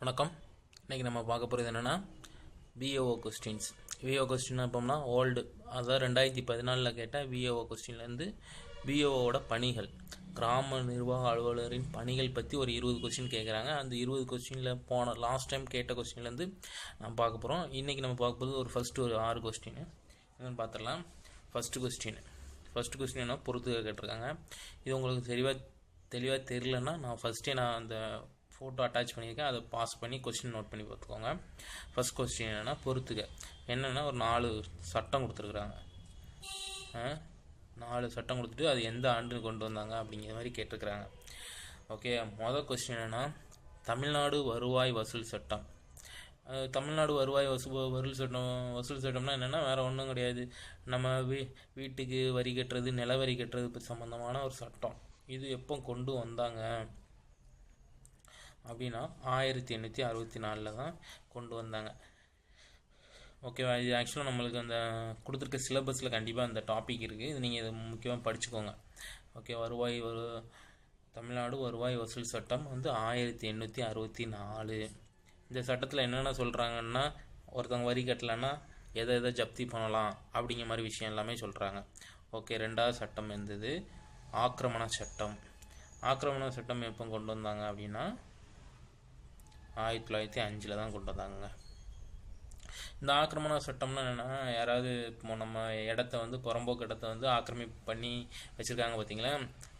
வணக்கம். இன்றைக்கி நம்ம பார்க்க போகிறது என்னென்னா விஓஓ கொஸ்டின்ஸ் விஓ கொஸ்டின் எப்போம்னா ஓல்டு அதாவது ரெண்டாயிரத்தி பதினாலில் கேட்ட விஓஓ கொஸ்டின்லேருந்து விஓஓட பணிகள் கிராம நிர்வாக அலுவலரின் பணிகள் பற்றி ஒரு இருபது கொஸ்டின் கேட்குறாங்க அந்த இருபது கொஸ்டினில் போன லாஸ்ட் டைம் கேட்ட கொஸ்டின்லேருந்து நம்ம பார்க்க போகிறோம் இன்றைக்கி நம்ம பார்க்க போகிறது ஒரு ஃபஸ்ட்டு ஒரு ஆறு கொஸ்டின் என்னென்னு பார்த்துடலாம் ஃபஸ்ட்டு கொஸ்டின் ஃபஸ்ட்டு கொஸ்டின் என்ன? பொறுத்து கேட்டிருக்காங்க. இது உங்களுக்கு தெளிவாக தெளிவாக தெரிலன்னா நான் ஃபஸ்ட்டே நான் அந்த ஃபோட்டோ அட்டாச் பண்ணியிருக்கேன். அதை பாஸ் பண்ணி கொஸ்டின் நோட் பண்ணி பார்த்துக்கோங்க. ஃபஸ்ட் கொஸ்டின் என்னென்னா பொறுத்துக்க என்னென்னா ஒரு நாலு சட்டம் கொடுத்துருக்குறாங்க. நாலு சட்டம் கொடுத்துட்டு அது எந்த ஆண்டு கொண்டு வந்தாங்க அப்படிங்கிற மாதிரி கேட்டிருக்கிறாங்க. ஓகே மொதல் கொஸ்டின் என்னென்னா தமிழ்நாடு வருவாய் வசூல் சட்டம். தமிழ்நாடு வருவாய் வசூ வசூல் சட்டம் வசூல் சட்டம்னா என்னென்னா வேறு ஒன்றும் கிடையாது. நம்ம வீ வீட்டுக்கு வரி கட்டுறது நில வரி கட்டுறது சம்மந்தமான ஒரு சட்டம். இது எப்போ கொண்டு வந்தாங்க? அப்படின்னா ஆயிரத்தி எண்ணூற்றி அறுபத்தி நாலில் தான் கொண்டு வந்தாங்க. ஓகேவா இது ஆக்சுவலாக நம்மளுக்கு அந்த கொடுத்துருக்க சிலபஸில் கண்டிப்பாக அந்த டாபிக் இருக்குது இது நீங்கள் இதை முக்கியமாக படிச்சுக்கோங்க. ஓகே வருவாய் வரு தமிழ்நாடு வருவாய் வசூல் சட்டம் வந்து ஆயிரத்தி எண்ணூற்றி அறுபத்தி நாலு. இந்த சட்டத்தில் என்னென்ன சொல்கிறாங்கன்னா ஒருத்தவங்க வரி கட்டலைன்னா எதை எதை ஜப்தி பண்ணலாம் அப்படிங்கிற மாதிரி விஷயம் எல்லாமே சொல்கிறாங்க ஓகே ரெண்டாவது சட்டம் இருந்தது ஆக்கிரமண சட்டம். ஆக்கிரமண சட்டம் எப்போ கொண்டு வந்தாங்க அப்படின்னா ஆயிரத்தி தொள்ளாயிரத்தி அஞ்சில் தான் கொண்டு வந்தாங்க இந்த ஆக்கிரமண சட்டம்னா என்னென்னா யாராவது இப்போ நம்ம இடத்த வந்து புறம்போக்கு இடத்த வந்து ஆக்கிரமிப்பு பண்ணி வச்சுருக்காங்க பார்த்தீங்களா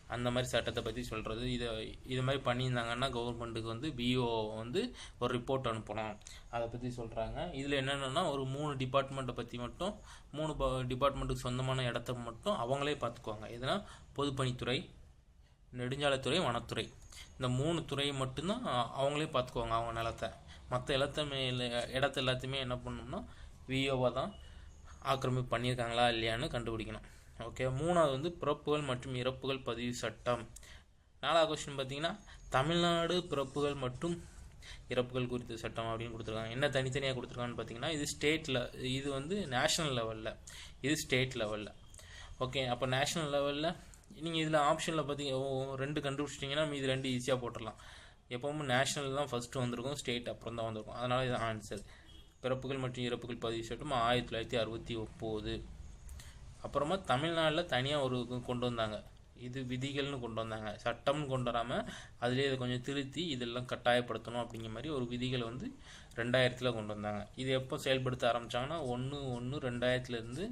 அந்த மாதிரி சட்டத்தை பற்றி சொல்கிறது இதை இது மாதிரி பண்ணியிருந்தாங்கன்னா கவர்மெண்ட்டுக்கு வந்து பிஓ வந்து ஒரு ரிப்போர்ட் அனுப்பணும். அதை பற்றி சொல்கிறாங்க இதில் என்னென்னா ஒரு மூணு டிபார்ட்மெண்ட்டை பற்றி மட்டும் மூணு டிபார்ட்மெண்ட்டுக்கு சொந்தமான இடத்த மட்டும் அவங்களே பார்த்துக்குவாங்க எதுனா பொதுப்பணித்துறை நெடுஞ்சாலைத்துறை வனத்துறை. இந்த மூணு துறையை மட்டும்தான் அவங்களே பார்த்துக்குவாங்க அவங்க நிலத்தை. மற்ற இடத்த இடத்த எல்லாத்தையுமே என்ன பண்ணணும்னா விஓவாக தான் ஆக்கிரமிப்பு பண்ணியிருக்காங்களா இல்லையான்னு கண்டுபிடிக்கணும். ஓகே மூணாவது வந்து பிறப்புகள் மற்றும் இறப்புகள் பதிவு சட்டம். நாலாவது கொஸ்டின் பார்த்தீங்கன்னா தமிழ்நாடு பிறப்புகள் மற்றும் இறப்புகள் குறித்த சட்டம் அப்படின்னு கொடுத்துருக்காங்க. என்ன தனித்தனியாக கொடுத்துருக்காங்கன்னு பார்த்தீங்கன்னா இது ஸ்டேட்டில் இது வந்து நேஷ்னல் லெவலில் இது ஸ்டேட் லெவலில் ஓகே அப்போ நேஷ்னல் லெவலில் நீங்கள் இதில் ஆப்ஷனில் பார்த்தீங்க ரெண்டு கண்டுபிடிச்சிட்டிங்கன்னா மீதி ரெண்டு ஈஸியாக போட்டுடலாம். எப்போவுமே நேஷனல் தான் ஃபஸ்ட்டு வந்திருக்கும் ஸ்டேட் அப்புறம் தான் வந்திருக்கும். அதனால் இது ஆன்சர் பிறப்புகள் மற்றும் இறப்புகள் பதிவு சட்டம் ஆயிரத்தி தொள்ளாயிரத்தி அறுபத்தி ஒம்பது அப்புறமா தமிழ்நாட்டில் தனியாக ஒரு கொண்டு வந்தாங்க. இது விதிகள்னு கொண்டு வந்தாங்க. சட்டம்னு கொண்டு வராமல் அதிலே இதை கொஞ்சம் திருத்தி இதெல்லாம் கட்டாயப்படுத்தணும் அப்படிங்கிற மாதிரி ஒரு விதிகளை வந்து ரெண்டாயிரத்தில் கொண்டு வந்தாங்க. இது எப்போ செயல்படுத்த ஆரம்பித்தாங்கன்னா ஒன்று ஒன்று ரெண்டாயிரத்துலேருந்து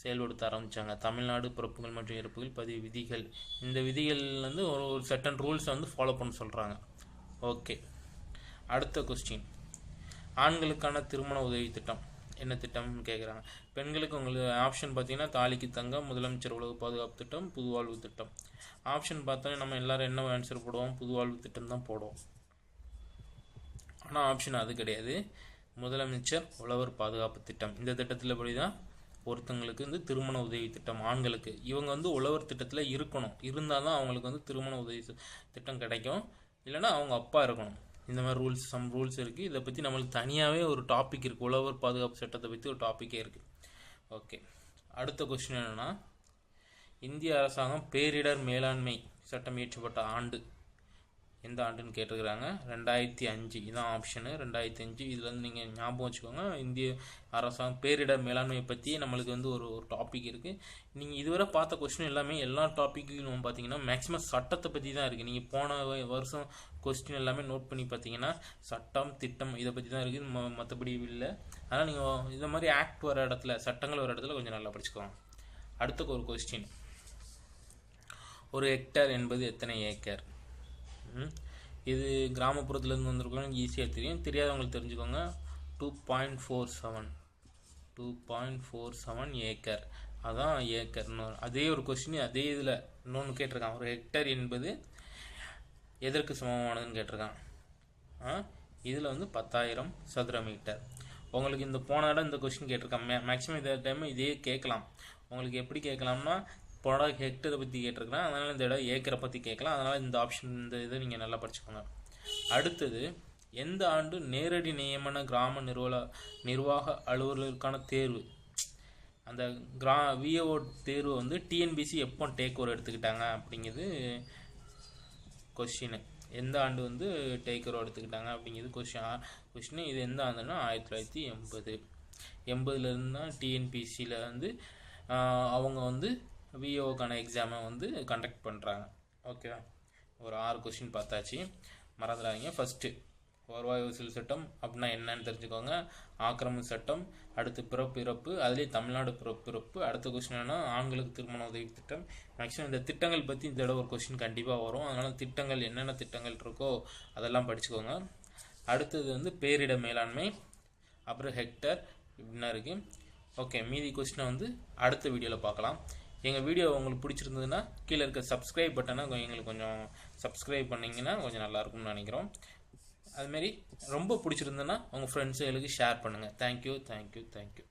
செயல்படுத்த ஆரம்பித்தாங்க தமிழ்நாடு பிறப்புகள் மற்றும் இறப்புகள் பதிவு விதிகள். இந்த விதிகள் வந்து ஒரு ஒரு சட்டன் ரூல்ஸை வந்து ஃபாலோ பண்ண சொல்கிறாங்க ஓகே அடுத்த கொஸ்டின் ஆண்களுக்கான திருமண உதவி திட்டம். என்ன திட்டம்னு கேட்குறாங்க பெண்களுக்கு உங்களுக்கு ஆப்ஷன் பார்த்தீங்கன்னா தாலிக்கு தங்கம் முதலமைச்சர் உலக பாதுகாப்பு திட்டம் புதுவாழ்வு திட்டம். ஆப்ஷன் பார்த்தோன்னே நம்ம எல்லோரும் என்ன ஆன்சர் போடுவோம்? புதுவாழ்வு திட்டம் தான் போடுவோம். ஆனால் ஆப்ஷன் அது கிடையாது. முதலமைச்சர் உழவர் பாதுகாப்பு திட்டம். இந்த திட்டத்தில் படி தான் ஒருத்தங்களுக்கு வந்து திருமண உதவி திட்டம் ஆண்களுக்கு. இவங்க வந்து உழவர் திட்டத்தில் இருக்கணும். இருந்தால் தான் அவங்களுக்கு வந்து திருமண உதவி திட்டம் கிடைக்கும். இல்லைன்னா அவங்க அப்பா இருக்கணும். இந்த மாதிரி ரூல்ஸ் சம் ரூல்ஸ் இருக்குது இதை பற்றி நம்மளுக்கு தனியாகவே ஒரு டாபிக் இருக்குது உழவர் பாதுகாப்பு சட்டத்தை பற்றி ஒரு டாப்பிக்கே இருக்குது ஓகே. அடுத்த கொஸ்டின் என்னென்னா இந்திய அரசாங்கம் பேரிடர் மேலாண்மை சட்டம் இயற்றப்பட்ட ஆண்டு. எந்த ஆண்டுன்னு கேட்டிருக்கிறாங்க. ரெண்டாயிரத்தி அஞ்சு இதான் ஆப்ஷனு ரெண்டாயிரத்தி அஞ்சு இதில் வந்து நீங்கள் ஞாபகம் வச்சுக்கோங்க. இந்திய அரசாங்கம் பேரிடர் மேலாண்மையை பற்றி நம்மளுக்கு வந்து ஒரு ஒரு டாபிக் இருக்குது நீங்கள் இதுவரை பார்த்த கொஸ்டின் எல்லாமே எல்லா டாப்பிக்லையும் பார்த்தீங்கன்னா மேக்ஸிமம் சட்டத்தை பற்றி தான் இருக்குது நீங்கள் போன வருஷம் கொஸ்டின் எல்லாமே நோட் பண்ணி பார்த்தீங்கன்னா சட்டம் திட்டம் இதை பற்றி தான் இருக்குது ம மற்றபடி இல்லை. அதனால் நீங்கள் இந்த மாதிரி ஆக்ட் வர இடத்துல சட்டங்கள் வர இடத்துல கொஞ்சம் நல்லா படிச்சுக்கோங்க. அடுத்த ஒரு கொஸ்டின் ஒரு ஹெக்டேர் என்பது எத்தனை ஏக்கர் இது கிராமப்புறத்துலேருந்து வந்திருக்கவங்களுக்கு ஈஸியாக தெரியும். தெரியாதவங்களுக்கு தெரிஞ்சுக்கோங்க. Two point four seven two point four seven acre. அதான் ஏக்கர்னு இன்னொரு அதே ஒரு கொஸ்டின் அதே இதில் இன்னொன்று கேட்டிருக்கான். ஒரு ஹெக்டர் என்பது எதற்கு சமமானதுன்னு கேட்டிருக்கான். ஆ? இதில் வந்து பத்தாயிரம் சதுர மீட்டர் உங்களுக்கு இந்த போன இடம் இந்த கொஸ்டின் கேட்டிருக்கான். மே மேக்ஸிமம் இந்த டைம் இதே கேட்கலாம். உங்களுக்கு எப்படி கேட்கலாம்னா போன ஹெக்டரை பற்றி கேட்டிருக்கிறேன் அதனால் இந்த இடம் ஏக்கரை பற்றி கேட்கலாம். அதனால் இந்த ஆப்ஷன் இந்த இதை நீங்கள் நல்லா படிச்சுக்கோங்க. அடுத்தது எந்த ஆண்டு நேரடி நியமன கிராம நிர்வாக நிர்வாக அலுவலருக்கான தேர்வு? அந்த கிரா விஏஓ தேர்வு வந்து டிஎன்பிசி எப்போ டேக் ஓவர் எடுத்துக்கிட்டாங்க அப்படிங்கிறது கொஷின் எந்த ஆண்டு வந்து டேக்கரோ எடுத்துக்கிட்டாங்க அப்படிங்கிறது கொஷின் கொஷின் இது எந்த ஆண்டுன்னா ஆயிரத்தி தொள்ளாயிரத்தி எண்பது. எண்பதுலேருந்து தான் டிஎன்பிசியில் வந்து அவங்க வந்து விஓக்கான எக்ஸாமை வந்து கண்டக்ட் பண்ணுறாங்க ஓகேவா ஒரு ஆறு கொஸ்டின் பார்த்தாச்சு. மறந்துடாதீங்க. ஃபஸ்ட்டு வருவாய் வசூல் சட்டம் அப்படின்னா என்னன்னு தெரிஞ்சுக்கோங்க. ஆக்கிரம சட்டம் அடுத்து பிறப்பு இறப்பு அதுலேயே தமிழ்நாடு பிறப்பு இறப்பு அடுத்த கொஸ்டின் என்னன்னா ஆண்களுக்கு திருமண உதவி திட்டம். மேக்ஸிமம் இந்த திட்டங்கள் பற்றி இந்த தடவை ஒரு கொஸ்டின் கண்டிப்பாக வரும். அதனால் திட்டங்கள் என்னென்ன திட்டங்கள் இருக்கோ அதெல்லாம் படிச்சுக்கோங்க. அடுத்தது வந்து பேரிட மேலாண்மை அப்புறம் ஹெக்டர் இப்படின்னா இருக்குது ஓகே மீதி கொஸ்டினை வந்து அடுத்த வீடியோவில் பார்க்கலாம். எங்கள் வீடியோ உங்களுக்கு பிடிச்சிருந்ததுன்னா கீழே இருக்க சப்ஸ்கிரைப் பட்டனை எங்களுக்கு கொஞ்சம் சப்ஸ்கிரைப் பண்ணிங்கன்னா கொஞ்சம் நல்லாயிருக்கும்னு நினைக்கிறோம். அதுமாரி ரொம்ப பிடிச்சிருந்ததுன்னா உங்கள் ஃப்ரெண்ட்ஸுங்களுக்கு ஷேர் பண்ணுங்கள் thank you thank you thank you